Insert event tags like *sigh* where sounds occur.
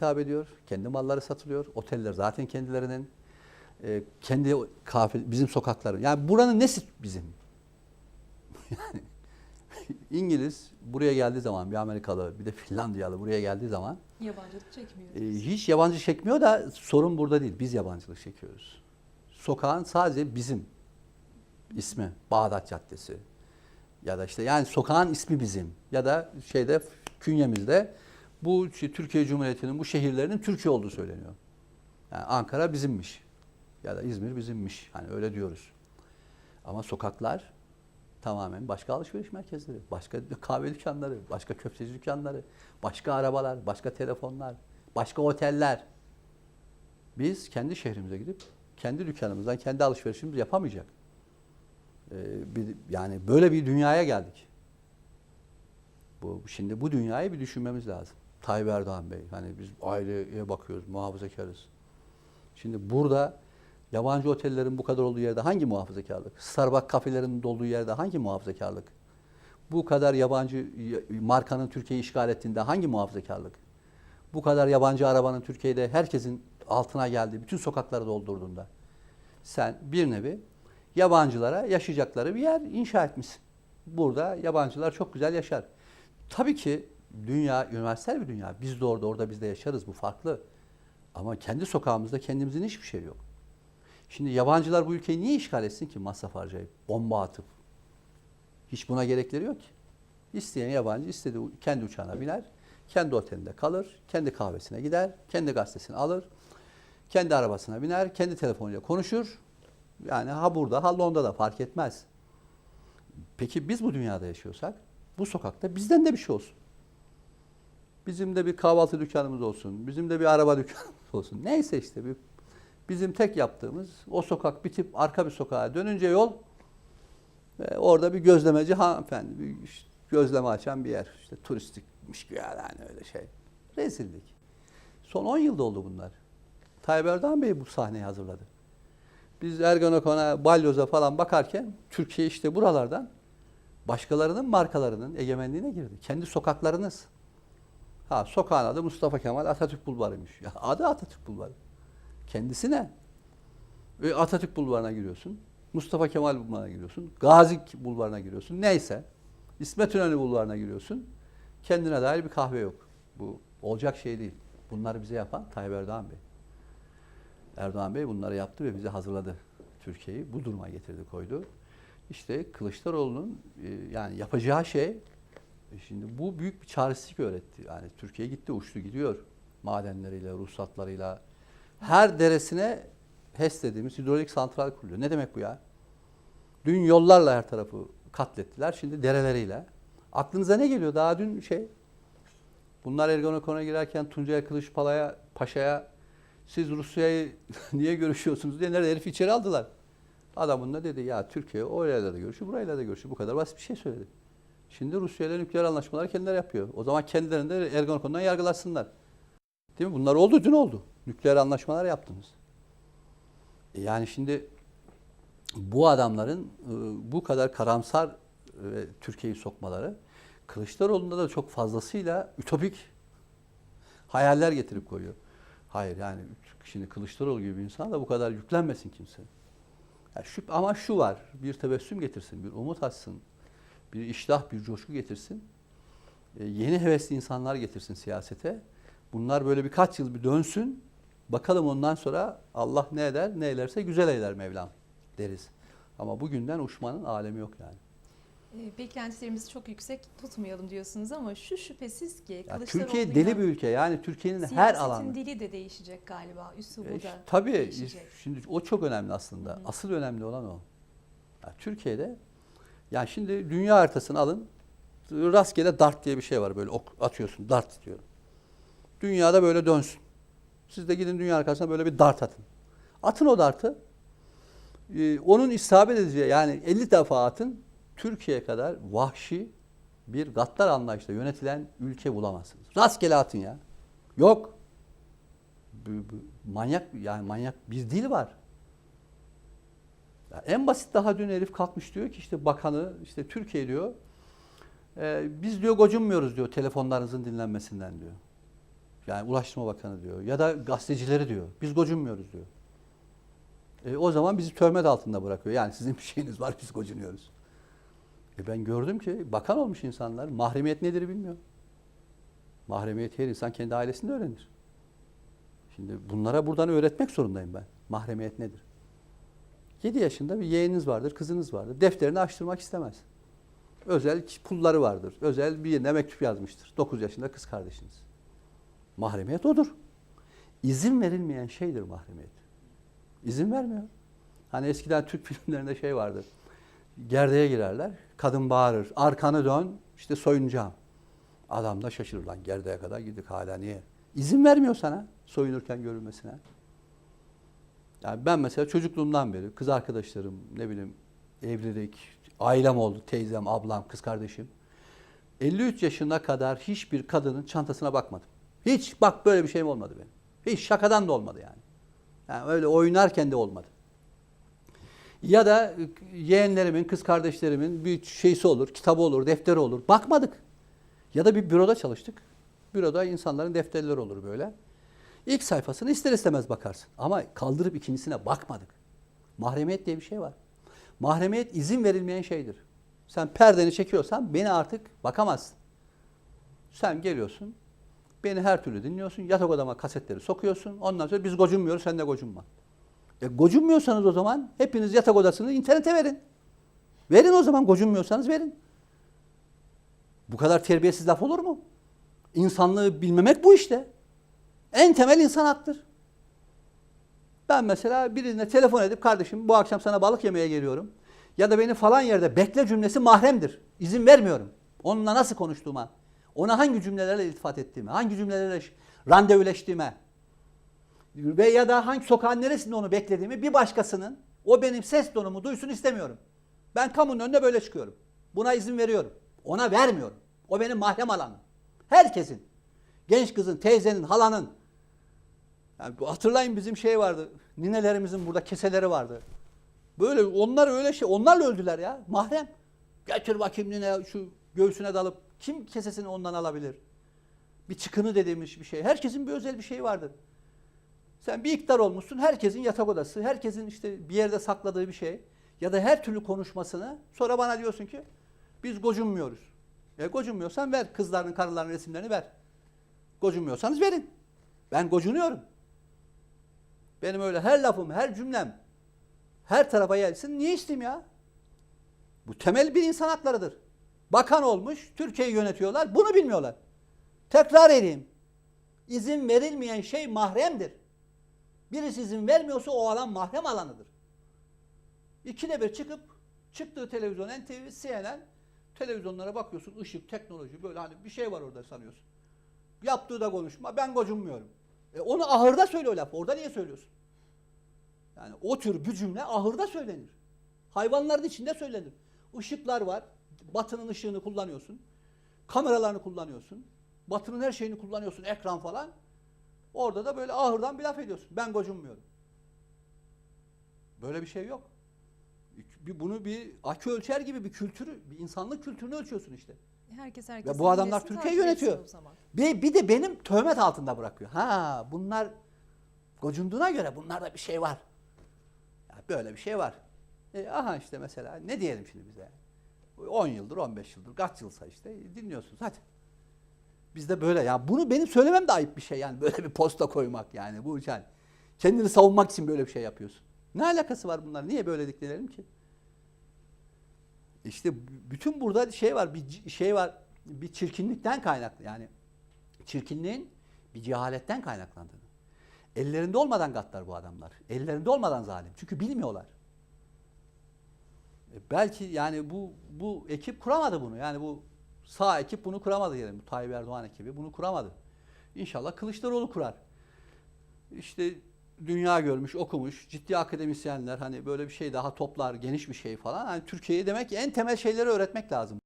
hitap ediyor. Kendi malları satılıyor. Oteller zaten kendilerinin. E, kendi kafe, bizim sokakları. Yani buranın nesi bizim? *laughs* Yani İngiliz buraya geldiği zaman bir Amerikalı bir de Finlandiyalı buraya geldiği zaman Yabancılık çekmiyor. e, hiç yabancı çekmiyor da sorun burada değil. Biz yabancılık çekiyoruz. Sokağın sadece bizim ismi Bağdat Caddesi ya da işte yani sokağın ismi bizim ya da şeyde künyemizde bu Türkiye Cumhuriyeti'nin bu şehirlerinin Türkiye olduğu söyleniyor. Yani Ankara bizimmiş ya da İzmir bizimmiş. Hani öyle diyoruz. Ama sokaklar tamamen başka alışveriş merkezleri, başka *laughs* kahve dükkanları, başka köfteci dükkanları, başka arabalar, başka telefonlar, başka oteller. Biz kendi şehrimize gidip kendi dükkanımızdan kendi alışverişimizi yapamayacak. Ee, bir, yani böyle bir dünyaya geldik. Bu şimdi bu dünyayı bir düşünmemiz lazım. Tayyip Erdoğan Bey, hani biz aileye bakıyoruz, muhafazakarız. Şimdi burada yabancı otellerin bu kadar olduğu yerde hangi muhafazakarlık? Starbucks kafelerinin olduğu yerde hangi muhafazakarlık? Bu kadar yabancı markanın Türkiye'yi işgal ettiğinde hangi muhafazakarlık? Bu kadar yabancı arabanın Türkiye'de herkesin altına geldiği, bütün sokakları doldurduğunda sen bir nevi yabancılara yaşayacakları bir yer inşa etmişsin. Burada yabancılar çok güzel yaşar. Tabii ki dünya üniversal bir dünya. Biz de orada, orada biz de yaşarız. Bu farklı. Ama kendi sokağımızda kendimizin hiçbir şey yok. Şimdi yabancılar bu ülkeyi niye işgal etsin ki masraf harcayıp, bomba atıp? Hiç buna gerekleri yok ki. İsteyen yabancı istediği kendi uçağına biner, kendi otelinde kalır, kendi kahvesine gider, kendi gazetesini alır, kendi arabasına biner, kendi telefonuyla konuşur. Yani ha burada ha Londra'da fark etmez. Peki biz bu dünyada yaşıyorsak bu sokakta bizden de bir şey olsun. Bizim de bir kahvaltı dükkanımız olsun. Bizim de bir araba *laughs* dükkanımız olsun. Neyse işte bir, bizim tek yaptığımız o sokak bitip arka bir sokağa dönünce yol ve orada bir gözlemeci hanımefendi bir işte gözleme açan bir yer. İşte turistikmiş güya yani öyle şey. Rezillik. Son 10 yılda oldu bunlar. Tayyip Erdoğan Bey bu sahneyi hazırladı. Biz Ergenekon'a, Balyoz'a falan bakarken Türkiye işte buralardan başkalarının markalarının egemenliğine girdi. Kendi sokaklarınız. Ha sokağın adı Mustafa Kemal Atatürk Bulvarı'ymış. Ya adı Atatürk Bulvarı. Kendisi ne? Ve Atatürk Bulvarı'na giriyorsun. Mustafa Kemal Bulvarı'na giriyorsun. Gazi Bulvarı'na giriyorsun. Neyse. İsmet İnönü Bulvarı'na giriyorsun. Kendine dair bir kahve yok. Bu olacak şey değil. Bunları bize yapan Tayyip Erdoğan Bey. Erdoğan Bey bunları yaptı ve bizi hazırladı. Türkiye'yi bu duruma getirdi, koydu. İşte Kılıçdaroğlu'nun e, yani yapacağı şey e, şimdi bu büyük bir çaresizlik öğretti. Yani Türkiye gitti, uçtu gidiyor. Madenleriyle, ruhsatlarıyla. Her deresine HES dediğimiz hidrolik santral kuruluyor. Ne demek bu ya? Dün yollarla her tarafı katlettiler. Şimdi dereleriyle. Aklınıza ne geliyor? Daha dün şey Bunlar Ergenekon'a girerken Tuncay Kılıçpala'ya, Paşa'ya siz Rusya'yı *laughs* niye görüşüyorsunuz diye nerede herif içeri aldılar. Adam da dedi ya Türkiye orayla da görüşüyor, burayla da görüşüyor. Bu kadar basit bir şey söyledi. Şimdi Rusya ile nükleer anlaşmaları kendileri yapıyor. O zaman kendilerini de Ergenekon'dan yargılasınlar. Değil mi? Bunlar oldu, dün oldu. Nükleer anlaşmalar yaptınız. E yani şimdi bu adamların e, bu kadar karamsar e, Türkiye'yi sokmaları Kılıçdaroğlu'nda da çok fazlasıyla ütopik hayaller getirip koyuyor. Hayır yani şimdi Kılıçdaroğlu gibi bir insana da bu kadar yüklenmesin kimse. Yani şu, ama şu var, bir tebessüm getirsin, bir umut açsın, bir iştah, bir coşku getirsin. E, yeni hevesli insanlar getirsin siyasete. Bunlar böyle birkaç yıl bir dönsün. Bakalım ondan sonra Allah ne eder, ne eylerse güzel eyler Mevlam deriz. Ama bugünden uçmanın alemi yok yani. E, beklentilerimizi çok yüksek tutmayalım diyorsunuz ama şu şüphesiz ki Ya Türkiye deli bir ülke. Yani Türkiye'nin her alanı. dili de değişecek galiba. Üslubu E, da tabii değişecek. şimdi o çok önemli aslında. Hı. Asıl önemli olan o. Ya Türkiye'de yani şimdi dünya haritasını alın. Rastgele dart diye bir şey var böyle ok atıyorsun dart diyor. Dünyada böyle dönsün. Siz de gidin dünya arkasına böyle bir dart atın. Atın o dartı. Ee, onun isabet edeceği yani 50 defa atın. Türkiye kadar vahşi bir gaddar anlayışla yönetilen ülke bulamazsınız. Rastgele atın ya. Yok. Bu manyak yani manyak bir dil var. En basit daha dün herif kalkmış diyor ki işte bakanı işte Türkiye diyor. e, biz diyor gocunmuyoruz diyor telefonlarınızın dinlenmesinden diyor. Yani Ulaştırma Bakanı diyor. Ya da gazetecileri diyor. Biz gocunmuyoruz diyor. E, o zaman bizi töhmet altında bırakıyor. Yani sizin bir şeyiniz var biz gocunuyoruz. E ben gördüm ki bakan olmuş insanlar mahremiyet nedir bilmiyor. Mahremiyet her insan kendi ailesinde öğrenir. Şimdi bunlara buradan öğretmek zorundayım ben. Mahremiyet nedir? 7 yaşında bir yeğeniniz vardır, kızınız vardır. Defterini açtırmak istemez. Özel pulları vardır. Özel bir yerine mektup yazmıştır. 9 yaşında kız kardeşiniz. Mahremiyet odur. İzin verilmeyen şeydir mahremiyet. İzin vermiyor. Hani eskiden Türk *laughs* filmlerinde şey vardı. Gerdeğe girerler. Kadın bağırır. Arkanı dön. işte soyunacağım. Adam da şaşırır lan gerdeğe kadar gittik hala niye? İzin vermiyor sana soyunurken görülmesine. Yani ben mesela çocukluğumdan beri kız arkadaşlarım ne bileyim evlilik, ailem oldu, teyzem, ablam, kız kardeşim. 53 yaşına kadar hiçbir kadının çantasına bakmadım. Hiç bak böyle bir şeyim olmadı benim. Hiç şakadan da olmadı yani. Yani öyle oynarken de olmadı. Ya da yeğenlerimin, kız kardeşlerimin bir şeysi olur, kitabı olur, defteri olur. Bakmadık. Ya da bir büroda çalıştık. Büroda insanların defterleri olur böyle. İlk sayfasını ister istemez bakarsın. Ama kaldırıp ikincisine bakmadık. Mahremiyet diye bir şey var. Mahremiyet izin verilmeyen şeydir. Sen perdeni çekiyorsan beni artık bakamazsın. Sen geliyorsun, beni her türlü dinliyorsun, yatak odama kasetleri sokuyorsun. Ondan sonra biz gocunmuyoruz, sen de gocunma. E gocunmuyorsanız o zaman hepiniz yatak odasını internete verin. Verin o zaman gocunmuyorsanız verin. Bu kadar terbiyesiz laf olur mu? İnsanlığı bilmemek bu işte. En temel insan haktır. Ben mesela birine telefon edip kardeşim bu akşam sana balık yemeye geliyorum. Ya da beni falan yerde bekle cümlesi mahremdir. İzin vermiyorum. Onunla nasıl konuştuğuma, ona hangi cümlelerle iltifat ettiğime, hangi cümlelerle randevuleştiğime ve ya da hangi sokağın neresinde onu beklediğimi bir başkasının o benim ses tonumu duysun istemiyorum. Ben kamunun önüne böyle çıkıyorum. Buna izin veriyorum. Ona vermiyorum. O benim mahrem alanım. Herkesin. Genç kızın, teyzenin, halanın. Yani bu- hatırlayın bizim şey vardı. Ninelerimizin burada keseleri vardı. Böyle onlar öyle şey. Onlarla öldüler ya. Mahrem. Getir bakayım nine şu göğsüne dalıp kim kesesini ondan alabilir? Bir çıkını dediğimiz bir şey. Herkesin bir özel bir şeyi vardır. Sen bir iktidar olmuşsun. Herkesin yatak odası, herkesin işte bir yerde sakladığı bir şey ya da her türlü konuşmasını sonra bana diyorsun ki biz gocunmuyoruz. E gocunmuyorsan ver kızların, karıların resimlerini ver. Gocunmuyorsanız verin. Ben gocunuyorum. Benim öyle her lafım, her cümlem her tarafa gelsin. Niye isteyeyim ya? Bu temel bir insan haklarıdır. Bakan olmuş, Türkiye'yi yönetiyorlar. Bunu bilmiyorlar. Tekrar edeyim. İzin verilmeyen şey mahremdir. Birisi izin vermiyorsa o alan mahrem alanıdır. İkide bir çıkıp çıktığı televizyon NTV, CNN televizyonlara bakıyorsun ışık, teknoloji böyle hani bir şey var orada sanıyorsun. Yaptığı da konuşma ben gocunmuyorum. E onu ahırda söyle o lafı. Orada niye söylüyorsun? Yani o tür bir cümle ahırda söylenir. Hayvanların içinde söylenir. Işıklar var. Batının ışığını kullanıyorsun. Kameralarını kullanıyorsun. Batının her şeyini kullanıyorsun. Ekran falan. Orada da böyle ahırdan bir laf ediyorsun. Ben gocunmuyorum. Böyle bir şey yok. Bunu bir akü ölçer gibi bir kültürü, bir insanlık kültürünü ölçüyorsun işte. Herkes herkes. bu adamlar Türkiye'yi yönetiyor. Bir, bir de benim töhmet altında bırakıyor. Ha bunlar gocunduğuna göre bunlarda bir şey var. Ya böyle bir şey var. E, aha işte mesela ne diyelim şimdi bize? 10 yıldır 15 yıldır kaç yılsa işte dinliyorsunuz hadi. Bizde böyle ya bunu benim söylemem de ayıp bir şey yani böyle bir posta koymak yani bu yani kendini savunmak için böyle bir şey yapıyorsun. Ne alakası var bunlar? Niye böyle diklenelim ki? İşte bütün burada şey var, bir şey var, bir çirkinlikten kaynaklı. Yani çirkinliğin bir cehaletten kaynaklandığını. Ellerinde olmadan gaddar bu adamlar. Ellerinde olmadan zalim. Çünkü bilmiyorlar. E belki yani bu bu ekip kuramadı bunu. Yani bu sağ ekip bunu kuramadı diyelim. Bu Tayyip Erdoğan ekibi bunu kuramadı. İnşallah Kılıçdaroğlu kurar. İşte dünya görmüş, okumuş, ciddi akademisyenler hani böyle bir şey daha toplar, geniş bir şey falan. Hani Türkiye'ye demek ki en temel şeyleri öğretmek lazım.